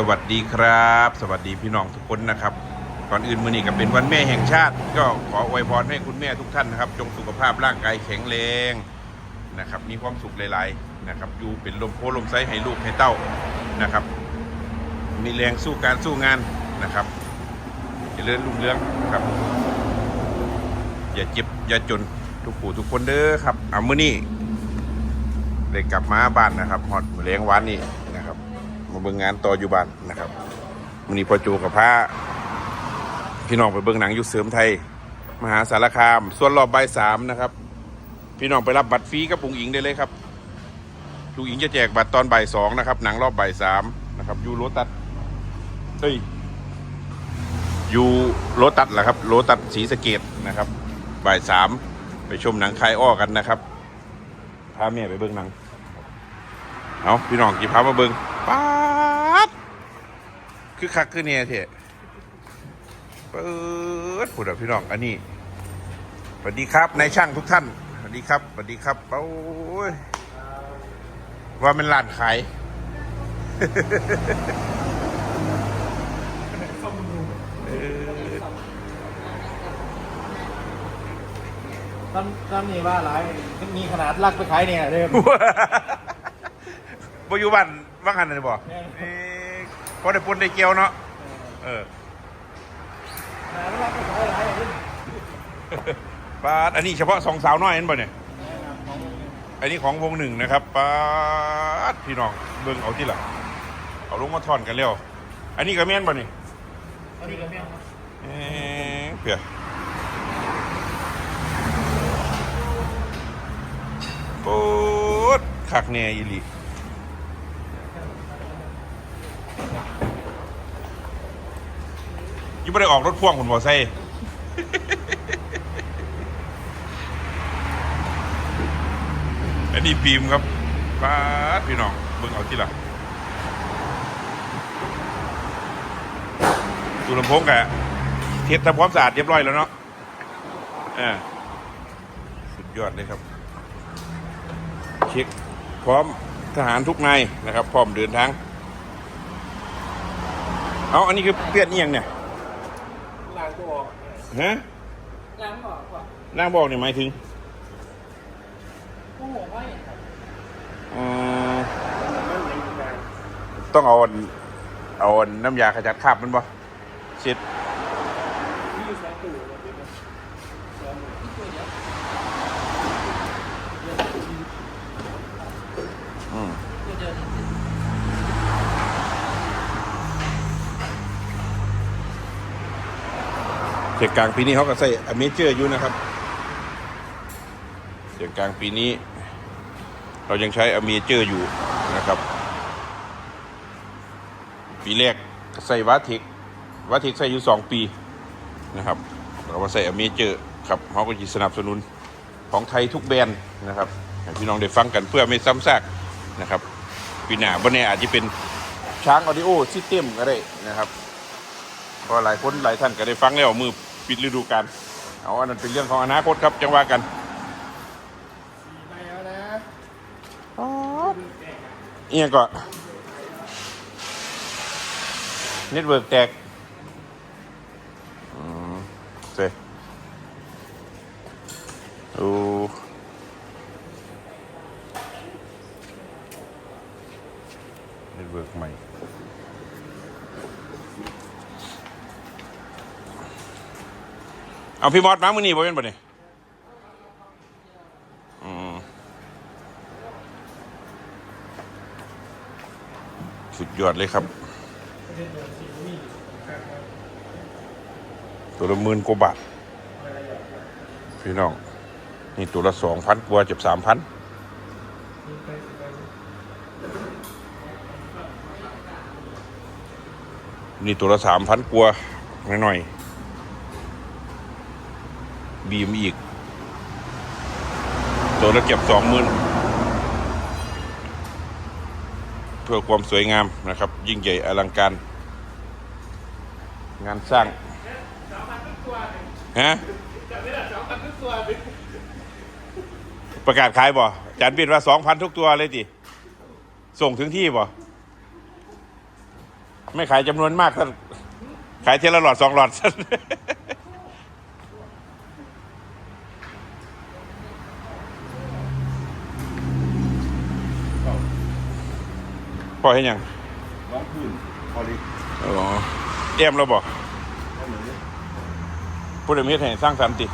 สวัสดีครับ สวัสดีพี่น้องทุกคนนะครับ ก่อนอื่นมือนี้ก็เป็นวันแม่แห่งชาติ ก็ขออวยพรให้คุณแม่ทุกท่านนะครับ จงสุขภาพร่างกายแข็งแรงนะครับ มีความสุขหลายๆนะครับ อยู่เป็นลมโพลมไซให้ลูกให้เต้านะครับ มีแรงสู้การสู้งานนะครับอย่าเจริญรุ่งเรืองครับ อย่าเจ็บอย่าจนทุกผู้ทุกคนเด้อครับเอามื้อนี้ได้กลับมาบ้านนะครับฮอดมื้อแรงวานนี้ มาเบิ่งงานต่ออยู่บ้านนะครับมื้อนี้พอจูกับพระพี่น้องไปเบิ่งหนังยู่เสริมไทย มหาสารคาม ส่วนรอบใบสามนะครับ พี่น้องไปรับบัตรฟรีกับปุงอิงได้เลยครับปุงอิงจะแจกบัตรตอนบ่ายสองนะครับ หนังรอบบ่ายสามนะครับยูโรตัสเอ้ยยูโรตัสแหละครับโรตัดสีสเกดนะครับบ่ายสามไปชมหนังคลายอ้อกันนะครับพาแม่ไปเบิ่งหนังเอาพี่น้องกี่พามาเบิงป๊า คือคักคือเนี่ยเถอะเปิดพูดอะพี่น้อง อันนี้สวัสดีครับนายช่างทุกท่านสวัสดีครับสวัสดีครับโอ้ยว่ามันร้านขายเออตอนตอนนี้ว่าหลายมีขนาดลักไปขายเนี่ยเดิมบอยู่บ้านว่างหันเลยบ่แม่เอ้ย พอได้ปนได้เกี่ยวเนาะเออขนาดลักไปขายหลายอย่างนี้ป้าดอันนี้เฉพาะสองสาวน้อยเห็นบ่เนี่ยของอันนี้ของวงหนึ่งนะครับป้าดพี่น้องเบิ่งเอาที่ละเอาลงมาทอนกันแล้วอันนี้ก็แม่นบ่นี่อันนี้ก็แม่งครับเอ๊ะเผื่อปูดคักแน่อีหลี ยังไม่ได้ออกรถพ่วงคุณบอไซอันนี้บีมครับป้าดพี่น้องเบิ่งเอาที่ละตูลำโพงกะเทสทำความสะอาดเรียบร้อยแล้วเนาะอ่าสุดยอดเลยครับ เช็คพร้อมทหารทุกนายนะครับ พร้อมเดินทาง เอาอันนี้คือเปียนเอียงเนี่ย ล้างตัวออกฮะล้างออกก่อนร่างบอกเนี่ยหมายถึงโอ้โหไม่ครับอืมมันไม่มีการต้องเอาอันเอาอันน้ำยาขจัดคราบมันบ่เช็ด มีอยู่สองตู้เลยพี่ครับสองตู้เดียว อืม ตู้เดียวนี่ เสียงกลางปีนี้เขาก็ใส่อเมเจอร์อยู่นะครับ เสียงกลางปีนี้ เรายังใช้อเมเจอร์อยู่นะครับ ปีแรกใส่วาทิกวาทิกใส่อยู่สองปีนะครับเรามาใส่อเมเจอร์ครับเขาก็จะสนับสนุนของไทยทุกแบรนด์นะครับพี่น้องได้ฟังกันเพื่อไม่ซ้ำซากนะครับปีหน้าบนนี้อาจจะเป็นช้างออดิโอซิสเต็มก็ได้นะครับเพราะหลายคนหลายท่านก็ได้ฟังแล้วมือ ปิดฤดูกาลเอาอันนั้นเป็นเรื่องของอนาคตครับจังว่ากันสี่ใบแล้วนะเอียงก็เน็ตเวิร์กแตกอืมเซ่โอ้เน็ตเวิร์กใหม่ เอาพี่มอสมามือนี่บ่เป็นบ่เนี่ยสุดยอดเลยครับ ตัวละหมื่นกว่าบาท พี่น้อง นี่ตัวละสองพันกว่าเจ็บสามพันนี่ตัวละสามพันกว่าหน่อยๆ บีมอีก ตัวละเก็บสองหมื่นเพื่อความสวยงามนะครับ ยิ่งใหญ่อลังการ งานสร้างฮะประกาศขายบ่จานบิดว่าสองพันทุกตัวเลยจิส่งถึงที่บ่ไม่ขายจำนวนมากท่านขายเทละหลอดสองหลอดท่าน อให้ยังร้องพื้นพอดีอ๋อเอี่ยมเราบอกก็เหมือนนี้ผู้ใดมีเหตุสร้างสรรค์ติ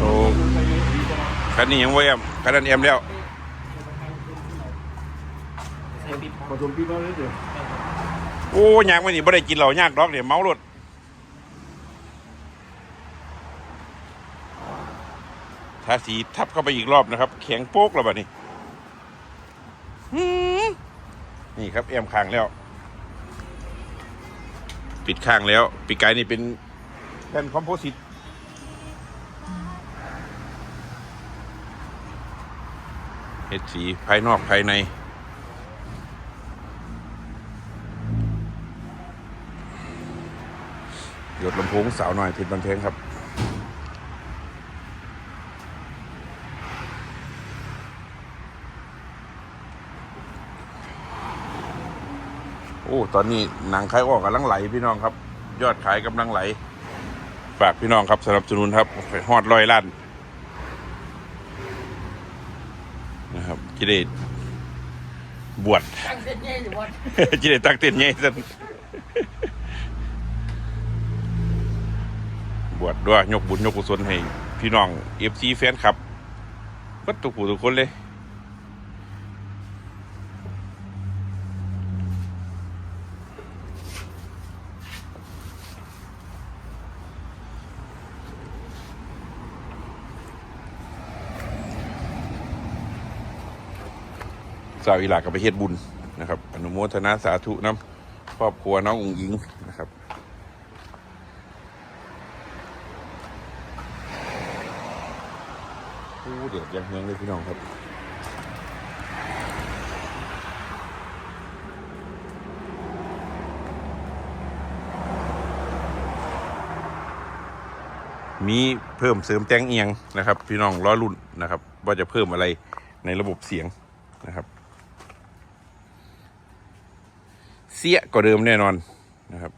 โอ้คันนี้ยังว่าเอี่ยมคันนั้นเอี่ยมแล้วผสมพี่น้องนิดเดียวโอ้ยากไม่นี่บ่ได้กินเหล้ายากดอกเดี๋ยวเมารถ ทาสีทับเข้าไปอีกรอบนะครับ แข็งโป๊กแล้วบัดนี้หืมนี่ครับแอมค้างแล้ว ปิดข้างแล้ว ปีกไก่นี่เป็นแผ่นคอมโพสิตเห็ดสีภายนอกภายในหยดลำโพงสาวหน่อยผิดบันเทิงครับ อ้ตอนนี้หนังขายออกกำลังไหลพี่น้องครับ ยอดขายกำลังไหลฝากพี่น้องครับสนับสนุนครับฮอดร้อยล้านนะครับจิเดบวชตั้งเส้นใหญ่หรือว่าจิเดตั้งเต้นใหญ่สันบวชด้วยยกบุญยกกุศลให้พี่น้องเอฟซีแฟนครับก็ทุกผู้ทุกคนเลย สาวอีหลากับไปเฮ็ดบุญนะครับ อนุโมทนาสาธุน้ำครอบครัวน้องอุ๋งอิงนะครับโอ้เดือดยังเฮืองเลยพี่น้องครับมีเพิ่มเสริมแต่งเอียงนะครับ พี่น้องล้อรุ่นนะครับ ว่าจะเพิ่มอะไรในระบบเสียงนะครับ เสียกว่าเดิมแน่นอนนะครับ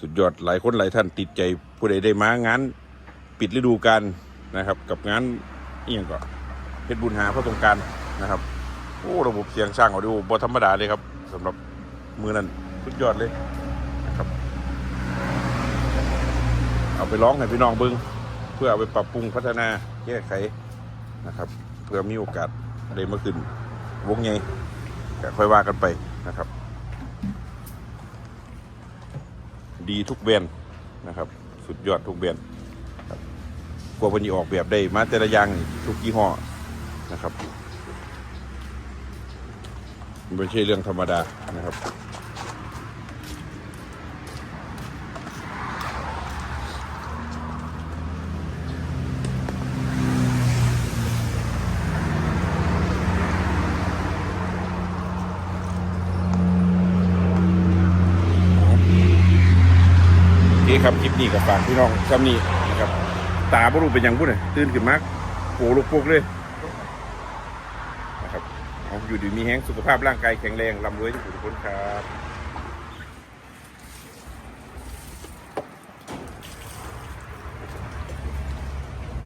สุดยอดหลายคนหลายท่านติดใจผู้ใดได้มางานปิดฤดูกาลนะครับ กับงานเอียงก็เพชรบุญหาพระสงการนะครับโอ้ระบบเสียงสร้างเอาดูบธรรมดาเลยครับสำหรับมือนั้นสุดยอดเลยนะครับเอาไปร้องให้พี่น้องเบิ้งเพื่อเอาไปปรับปรุงพัฒนาแก้ไข นะครับเพื่อมีโอกาสได้มาขึ้นวงใหญ่ก็ค่อยว่ากันไปนะครับ ดีทุกแบรนด์นะครับ สุดยอดทุกแบรนด์กว่าวันนี้ออกแบบได้มาแต่ละอย่างทุกยี่ห้อนะครับไม่ใช่เรื่องธรรมดานะครับ ครับคลิปนี้กับฝากพี่น้องคำนี้นะครับ ตาบรูเป็นอยังบุ่นเลยตื่นขึ้นมากโผล่ลูกปุกเลยนะครับอยู่ดีมีแห้งสุขภาพร่างกายแข็งแรงร่ำรวยทุกผู้ทุกคนครับ